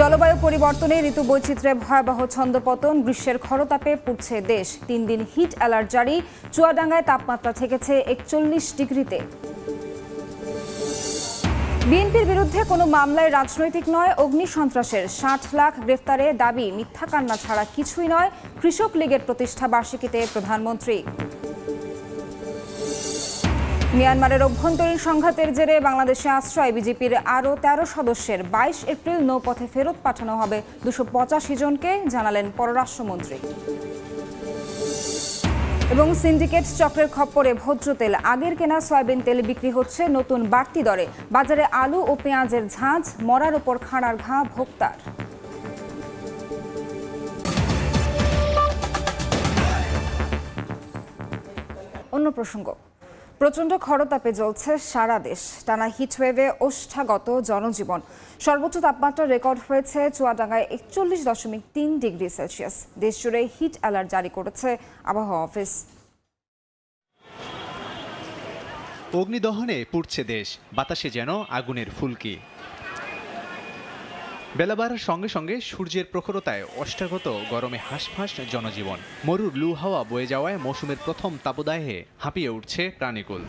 জলবায়ু পরিবর্তনে ঋতু বৈচিত্র্যে ভয়াবহ ছন্দপতন, গ্রীষ্মের খরতাপে পুড়ছে দেশ। তিন দিন হিট অ্যালার্ট জারি, চুয়াডাঙ্গায় তাপমাত্রা থেকেছে একচল্লিশ ডিগ্রিতে। বিএনপির বিরুদ্ধে কোনো মামলায় রাজনৈতিক নয়, অগ্নি সন্ত্রাসের। ষাট লাখ গ্রেফতারে দাবি, মিথ্যা কান্না ছাড়া কিছুই নয়, কৃষক লীগের প্রতিষ্ঠা বার্ষিকীতে প্রধানমন্ত্রী। মিয়ানমারের অভ্যন্তরীণ সংঘাতের জেরে বাংলাদেশে আশ্রয় বিজেপির আরও তেরো সদস্যের বাইশ এপ্রিল নৌপথে ফেরত পাঠানো হবে। দুশো পঁচাশি জনকে জানালেন পররাষ্ট্রমন্ত্রী। এবং সিন্ডিকেট চক্রের খপ্পরে ভোজ্য তেল, আগের কেনা সয়াবিন তেল বিক্রি হচ্ছে নতুন বাড়তি দরে। বাজারে আলু ও পেঁয়াজের ঝাঁঝ মরার ওপর খাড়ার ঘা ভোক্তার। অন্য প্রসঙ্গ। প্রচণ্ড খরতাপে জ্বলছে সারা দেশ। টানা হিটওয়েভে ওষ্ঠাগত জনজীবন। সর্বোচ্চ তাপমাত্রা রেকর্ড হয়েছে চুয়াডাঙ্গায় একচল্লিশ দশমিক তিন ডিগ্রি সেলসিয়াস। দেশ জুড়ে হিট অ্যালার্ট জারি করেছে আবহাওয়া অফিস। অগ্নিদহনে পুড়ছে দেশ। বাতাসে যেন আগুনের ফুলকি। বেলা বাড়ার সঙ্গে সঙ্গে সূর্যের প্রখরতায় অষ্টাগত গরমে হাঁসফাঁস জনজীবন। মরুর লু হাওয়া বয়ে যাওয়ায় মৌসুমের প্রথম তাপদাহে হাঁপিয়ে উঠছে প্রাণীকুল।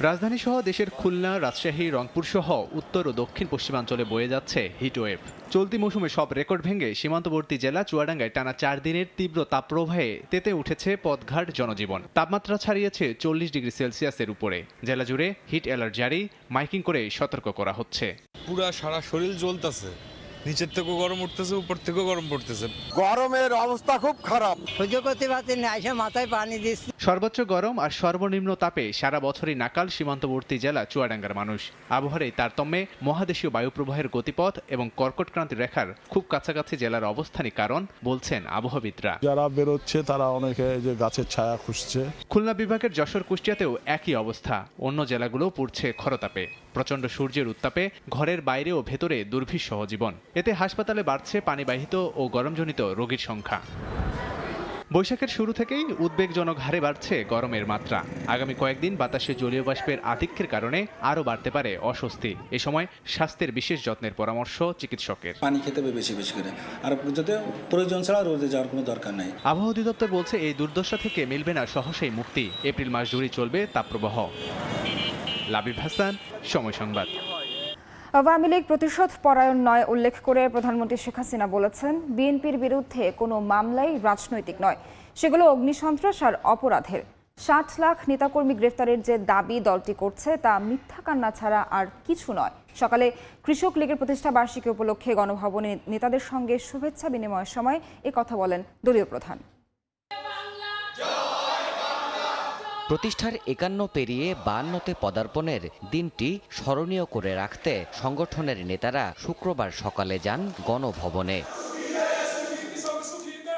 রাজধানী সহ দেশের খুলনা, রাজশাহী রংপুর সহ উত্তর ও দক্ষিণ পশ্চিমাঞ্চলে বয়ে যাচ্ছে হিটওয়েভ চলতি মৌসুমে সব রেকর্ড ভেঙে সীমান্তবর্তী জেলা চুয়াডাঙ্গায় টানা চার দিনের তীব্র তাপপ্রবাহে তেতে উঠেছে পথঘাট জনজীবন। তাপমাত্রা ছাড়িয়েছে চল্লিশ ডিগ্রি সেলসিয়াসের উপরে। জেলা জুড়ে হিট অ্যালার্ট জারি, মাইকিং করে সতর্ক করা হচ্ছে। পুরা সারা শরীর জ্বলতেছে। নিচের থেকেও গরম উঠতেছে উপর থেকেও গরম পড়তেছে। গরমের অবস্থা খুব খারাপ। সহ্য করতে পারছি না এসে মাথায় পানি দিচ্ছি। সর্বোচ্চ গরম আর সর্বনিম্ন তাপে সারা বছরই নাকাল সীমান্তবর্তী জেলা চুয়াডাঙ্গার মানুষ। আবহাওয়ার এই তারতম্যে মহাদেশীয় বায়ুপ্রবাহের গতিপথ এবং কর্কটক্রান্তি রেখার খুব কাছাকাছি জেলার অবস্থানই কারণ বলছেন আবহাওয়াবিদরা। যারা বেরোচ্ছে তারা অনেকে যে গাছের ছায়া খুঁজছে। খুলনা বিভাগের যশোর কুষ্টিয়াতেও একই অবস্থা। অন্য জেলাগুলো পড়ছে খরতাপে। প্রচণ্ড সূর্যের উত্তাপে ঘরের বাইরে ও ভেতরে দুর্ভিসহ জীবন। এতে হাসপাতালে বাড়ছে পানিবাহিত ও গরমজনিত রোগীর সংখ্যা। বৈশাখের শুরু থেকেই উদ্বেগজনক হারে বাড়ছে গরমের মাত্রা। আগামী কয়েকদিন বাতাসে জলীয় বাষ্পের আধিক্যের কারণে আরও বাড়তে পারে অস্বস্তি। এ সময় স্বাস্থ্যের বিশেষ যত্নের পরামর্শ চিকিৎসকের। পানি খেতে হবে বেশি বেশি করে। আর যাতে প্রয়োজন ছাড়া রোদে যাওয়ার কোনো দরকার নাই। আবহাওয়া অধিদপ্তর বলছে এই দুর্দশা থেকে মিলবে না সহসেই মুক্তি। এপ্রিল মাস জুড়ে চলবে তাপপ্রবাহ। লাবিব হাসান সময় সংবাদ। আওয়ামী লীগ প্রতিশোধ পরায়ণ নয়, উল্লেখ করে প্রধানমন্ত্রী শেখ হাসিনা বলেছেন, বিএনপির বিরুদ্ধে কোনো মামলাই রাজনৈতিক নয়। সেগুলো অগ্নিসন্ত্রাস আর অপরাধের। ষাট লাখ নেতাকর্মী গ্রেফতারের যে দাবি দলটি করছে, তা মিথ্যা কান্না ছাড়া আর কিছু নয়। সকালে কৃষক লীগের প্রতিষ্ঠা বার্ষিকী উপলক্ষে গণভবনে নেতাদের সঙ্গে শুভেচ্ছা বিনিময়ের সময় এ কথা বলেন দলীয় প্রধান। প্রতিষ্ঠার একান্ন পেরিয়ে বায়ান্নতে পদার্পণের দিনটি স্মরণীয় করে রাখতে সংগঠনের নেতারা শুক্রবার সকালে যান গণভবনে।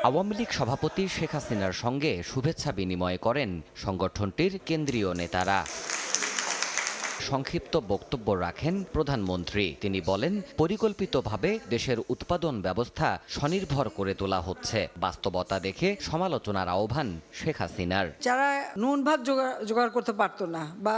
আওয়ামী লীগ সভাপতি শেখ হাসিনার সঙ্গে শুভেচ্ছা বিনিময় করেন সংগঠনটির কেন্দ্রীয় নেতারা। সংক্ষিপ্ত বক্তব্য রাখেন প্রধানমন্ত্রী। তিনি বলেন, পরিকল্পিতভাবে দেশের উৎপাদন ব্যবস্থা স্বনির্ভর করে তোলা হচ্ছে। বাস্তবতা দেখে সমালোচনার আহ্বান শেখ হাসিনার। যারা নুন ভাত জোগাড় করতে পারতো না বা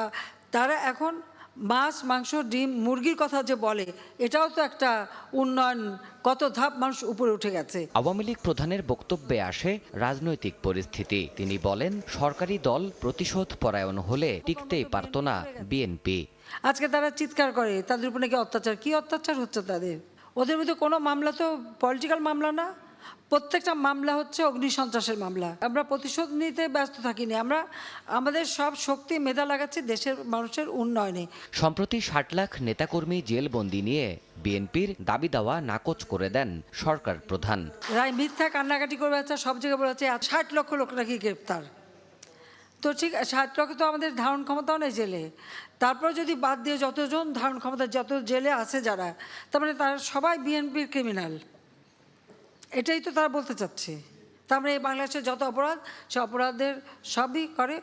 তারা এখন মাছ মাংস ডিম মুরগির কথা যে বলে এটাও তো একটা উন্নয়ন। কত ধাপ মানুষ উপরে উঠে গেছে। আওয়ামী লীগ প্রধানের বক্তব্যে আসে রাজনৈতিক পরিস্থিতি। তিনি বলেন সরকারি দল প্রতিশোধ পরায়ণ হলে টিকতেই পারত না বিএনপি। আজকে তারা চিৎকার করে তাদের উপর নাকি অত্যাচার। কি অত্যাচার হচ্ছে তাদের? ওদের মধ্যে কোনো মামলা তো পলিটিক্যাল মামলা না? প্রত্যেকটা মামলা হচ্ছে অগ্নি সন্ত্রাসের মামলা। আমরা প্রতিশোধ নিতে ব্যস্ত থাকিনি। আমরা আমাদের সব শক্তি মেধা লাগাচ্ছি দেশের মানুষের উন্নয়নে। সম্প্রতি ষাট লাখ নেতাকর্মী জেল জেলবন্দি নিয়ে বিএনপির দাবি দাওয়া নাকচ করে দেন সরকার প্রধান। রায় মিথ্যা কান্নাকাটি করে আছে সব জায়গায় বলে আছে ষাট লক্ষ লোক নাকি গ্রেপ্তার। তো ঠিক ষাট লক্ষ তো আমাদের ধারণ ক্ষমতাও নেই জেলে। তারপর যদি বাদ দিয়ে যতজন ধারণ ক্ষমতা যত জেলে আছে যারা তার মানে তারা সবাই বিএনপির ক্রিমিনাল এটাই তো তারা বলতে চাচ্ছে। তার মানে এই বাংলাদেশের যত অপরাধ সে অপরাধের সবই করে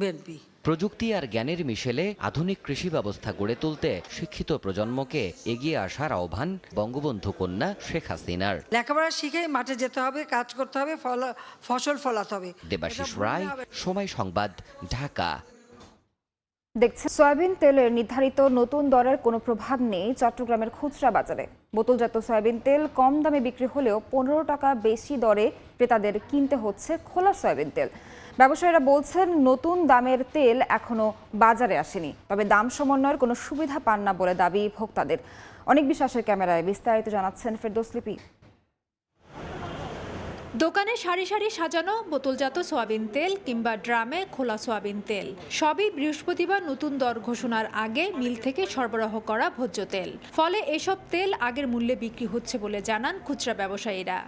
বিএনপি প্রযুক্তি আর জ্ঞানের মিশেলে আধুনিক কৃষি ব্যবস্থা গড়ে তুলতে শিক্ষিত প্রজন্মকে এগিয়ে আসার আহ্বান বঙ্গবন্ধু কন্যা শেখ হাসিনার। লেখাপড়া শিখে মাঠে যেতে হবে কাজ করতে হবে ফল ফসল ফলাতে হবে। দেবাশিস রায় সময় সংবাদ ঢাকা। দেখছে সয়াবিন তেলের নির্ধারিত নতুন দরের কোনো প্রভাব নেই চট্টগ্রামের খুচরা বাজারে। বোতলজাত সয়াবিন তেল কম দামে বিক্রি হলেও পনেরো টাকা বেশি দরে ক্রেতাদের কিনতে হচ্ছে খোলা সয়াবিন তেল। ব্যবসায়ীরা বলছেন, নতুন দামের তেল এখনও বাজারে আসেনি, তবে দাম সমন্বয়ের কোনো সুবিধা পান না বলে দাবি ভোক্তাদের। অনেক বিশ্বাসের ক্যামেরায় বিস্তারিত জানাচ্ছেন ফেরদৌস লিপি। দোকানে সারি সারি সাজানো বোতলজাত সোয়াবিন তেল কিংবা ড্রামে খোলা সোয়াবিন তেল। সবই বৃহস্পতিবার নতুন দর ঘোষণার আগে মিল থেকে সরবরাহ করা ভোজ্য তেল। ফলে এসব তেল আগের মূল্যে বিক্রি হচ্ছে বলে জানান খুচরা ব্যবসায়ীরা।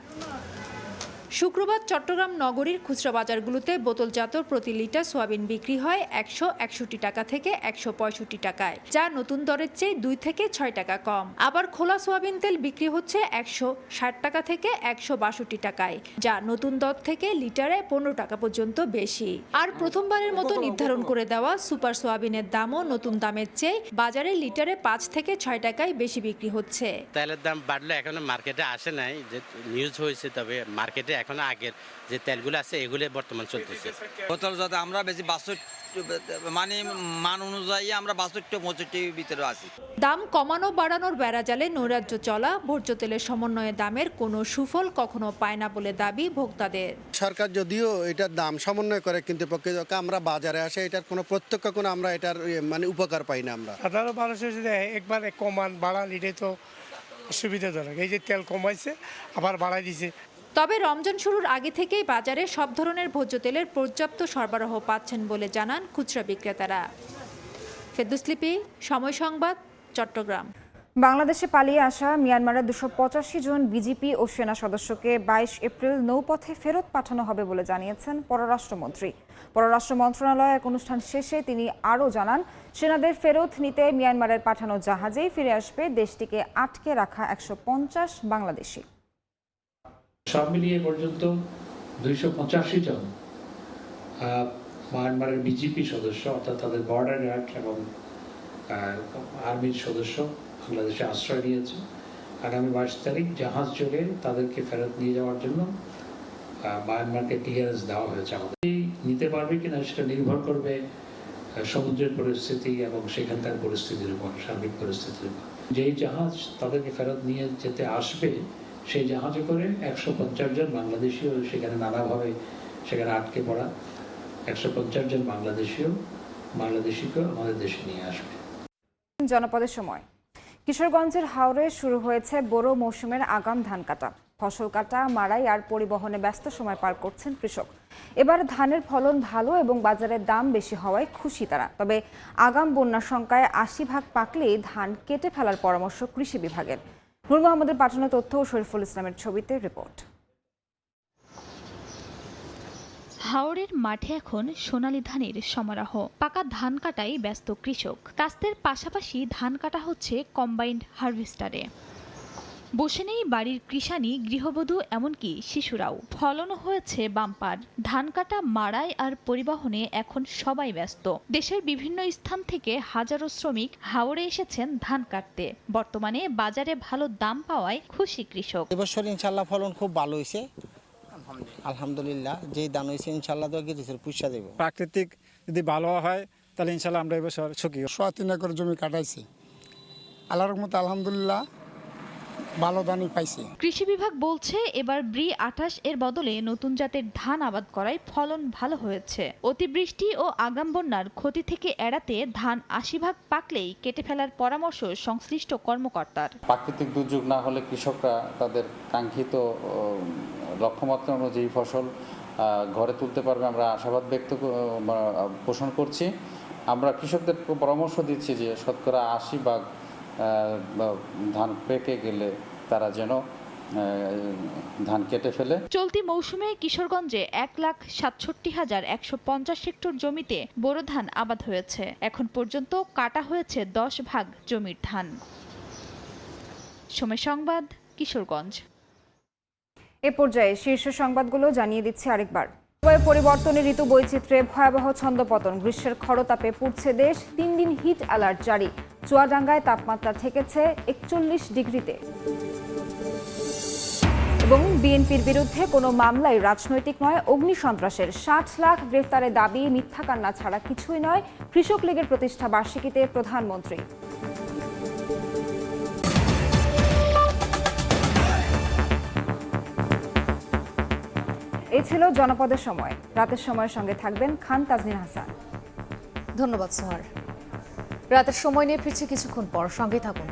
শুক্রবার চট্টগ্রাম নগরীর খুচরা বাজারগুলোতে বোতলজাত প্রতি লিটার সোয়াবিন বিক্রি হয় একশো একষট্টি টাকা থেকে একশো পঁয়ষট্টি টাকায়, যা নতুন দরের চেয়ে দুই থেকে ছয় টাকা কম। আবার খোলা সোয়াবিন তেল বিক্রি হচ্ছে একশো ষাট টাকা থেকে একশো বাষট্টি টাকায়, যা নতুন দর থেকে লিটারে পনেরো টাকা পর্যন্ত বেশি। আর প্রথমবারের মতো নির্ধারণ করে দেওয়া সুপার সোয়াবিনের দামও নতুন দামের চেয়ে বাজারে লিটারে পাঁচ থেকে ছয় টাকায় বেশি বিক্রি হচ্ছে। তেলের দাম বাড়লে এখনও মার্কেটে আসে নাই, যে নিউজ হয়েছে তবে মার্কেটে এখনও আগের যে তেলগুলো আছে এগুলো বর্তমান চলতেছে। বোতল যাতে আমরা বেশি বাষট্টি মানে মান অনুযায়ী আমরা বাষট্টি পঁয়ষট্টির ভিতরে আছি। দাম কমানো বাড়ানোর বেড়াজালে নৈরাজ্য চলা ভোজ্য তেলের সমন্বয়ে দামের কোনো সুফল কখনো পায় না বলে দাবি ভোক্তাদের। সরকার যদিও এটার দাম সমন্বয় করে কিন্তু প্রকৃত আমরা বাজারে আসে এটার কোনো প্রত্যক্ষ কোনো আমরা এটার ইয়ে, মানে উপকার পাই না আমরা। সাধারণ মানুষের যদি একবার কমান বাড়ান এটাই তো সুবিধাজনক এই যে তেল কমাইছে আবার বাড়াই দিছে। তবে রমজান শুরুর আগে থেকেই বাজারে সব ধরনের ভোজ্য তেলের পর্যাপ্ত সরবরাহ পাচ্ছেন বলে জানান খুচরা বিক্রেতারা। ফেদুসলিপি সময় সংবাদ, চট্টগ্রাম। বাংলাদেশে পালিয়ে আসা মিয়ানমারের দুশো পঁচাশি জন বিজিপি ও সেনা সদস্যকে বাইশ এপ্রিল নৌপথে ফেরত পাঠানো হবে বলে জানিয়েছেন পররাষ্ট্রমন্ত্রী। পররাষ্ট্র মন্ত্রণালয় এক অনুষ্ঠান শেষে তিনি আরও জানান, সেনাদের ফেরত নিতে মিয়ানমারের পাঠানো জাহাজেই ফিরে আসবে দেশটিকে আটকে রাখা একশো পঞ্চাশ বাংলাদেশি। সব মিলিয়ে পর্যন্ত দুইশো পঁচাশি জন মায়ানমারের বিজেপি সদস্য, অর্থাৎ তাদের বর্ডার গার্ড এবং আর্মির সদস্য বাংলাদেশে আশ্রয় নিয়েছে। আগামী বাইশ তারিখ জাহাজ চলে তাদেরকে ফেরত নিয়ে যাওয়ার জন্য মায়ানমারকে ক্লিয়ারেন্স দেওয়া হয়েছে আমাদের। নিতে পারবে কিনা সেটা নির্ভর করবে সমুদ্রের পরিস্থিতি এবং সেখানকার পরিস্থিতির উপর, সার্বিক পরিস্থিতির উপর। যেই জাহাজ তাদেরকে ফেরত নিয়ে যেতে আসবে সেই জাহাজে করে একশো পঞ্চাশ জন বাংলাদেশিও সেখানে নানাভাবে সেখানে আটকে পড়া একশো পঞ্চাশ জন বাংলাদেশিও বাংলাদেশিকেও আমাদের দেশে নিয়ে আসবে। জনপদের সময়। কিশোরগঞ্জের হাওড়ে শুরু হয়েছে বোরো মৌসুমের আগাম ধান কাটা। ফসল কাটা, মাড়াই আর পরিবহনে ব্যস্ত সময় পার করছেন কৃষক। এবার ধানের ফলন ভালো এবং বাজারের দাম বেশি হওয়ায় খুশি তারা। তবে আগাম বন্যা সংখ্যায় আশি ভাগ পাকলেই ধান কেটে ফেলার পরামর্শ কৃষি বিভাগের। নূর মোহাম্মদের পাঠানো তথ্য ও শরীফুল ইসলামের ছবিতে রিপোর্ট। হাওড়ের মাঠে এখন সোনালি ধানের সমারোহ। পাকা ধান কাটাই ব্যস্ত কৃষক। কাস্তের পাশাপাশি ধান কাটা হচ্ছে কম্বাইন্ড হারভেস্টারে বসে নেই বাড়ির কৃষানি গৃহবধূ এমনকি শিশুরাও। ফলনও হয়েছে বাম্পার। ধান কাটা মাড়াই আর পরিবহনে এখন সবাই ব্যস্ত। দেশের বিভিন্ন স্থান থেকে হাজারো শ্রমিক হাওড়ে এসেছেন ধান কাটতে। বর্তমানে বাজারে ভালো দাম পাওয়ায় খুশি কৃষক। এবছর ইনশাল্লাহ ফলন খুব ভালো হয়েছে। আলহামদুলিল্লাহ। যে দান হয়েছে ইনশাল্লাহ তো কিছু পুষা দেবো। প্রাকৃতিক যদি ভালো হয় তাহলে ইনশাল্লাহ আমরা এবছর সুখী সোয়া তিন একর জমি কাটাইছি। আল্লাহর মতো আলহামদুলিল্লাহ ভালো পাইছি। কৃষি বিভাগ বলছে এবার ব্রি আঠাশ এর বদলে নতুন জাতের ধান আবাদ করায় ফলন ভালো হয়েছে। অতিবৃষ্টি ও আগাম বন্যার ক্ষতি থেকে এড়াতে ধান আশি ভাগ পাকলেই কেটে ফেলার পরামর্শ সংশ্লিষ্ট কর্মকর্তার। প্রাকৃতিক দুর্যোগ না হলে কৃষকরা তাদের কাঙ্ক্ষিত লক্ষ্যমাত্রা অনুযায়ী ফসল ঘরে তুলতে পারবে। আমরা আশাবাদ ব্যক্ত পোষণ করছি। আমরা কৃষকদের পরামর্শ দিচ্ছি যে শতকরা আশি ভাগ ধান পেকে গেলে তারা যেন ধান কেটে ফেলে। চলতি মৌসুমে কিশোরগঞ্জে এক লাখ সাতষট্টি হাজার একশো পঞ্চাশ হেক্টর জমিতে বোরো ধান আবাদ হয়েছে। এখন পর্যন্ত কাটা হয়েছে দশ ভাগ জমির ধান। সময় সংবাদ কিশোরগঞ্জ। এ পর্যায়ে শীর্ষ সংবাদগুলো জানিয়ে দিচ্ছি আরেকবার। জলবায়ু পরিবর্তনে ঋতু বৈচিত্র্যে ভয়াবহ ছন্দপতন গ্রীষ্মের খরতাপে পুড়ছে দেশ। তিন দিন হিট অ্যালার্ট জারি। চুয়াডাঙ্গায় তাপমাত্রা ঠেকেছে একচল্লিশ ডিগ্রিতে। এবং বিএনপির বিরুদ্ধে কোনো মামলাই রাজনৈতিক নয় অগ্নি সন্ত্রাসের ষাট লাখ গ্রেফতারের দাবি, মিথ্যা কান্না ছাড়া কিছুই নয়, কৃষক লীগের প্রতিষ্ঠা বার্ষিকীতে প্রধানমন্ত্রী। এ ছিল জনপদের সময়। রাতের সময়ের সঙ্গে থাকবেন খান তাজনীন হাসান। ধন্যবাদ সোহার রাতের সময় নিয়ে ফিরছি কিছুক্ষণ পর। সঙ্গে থাকুন।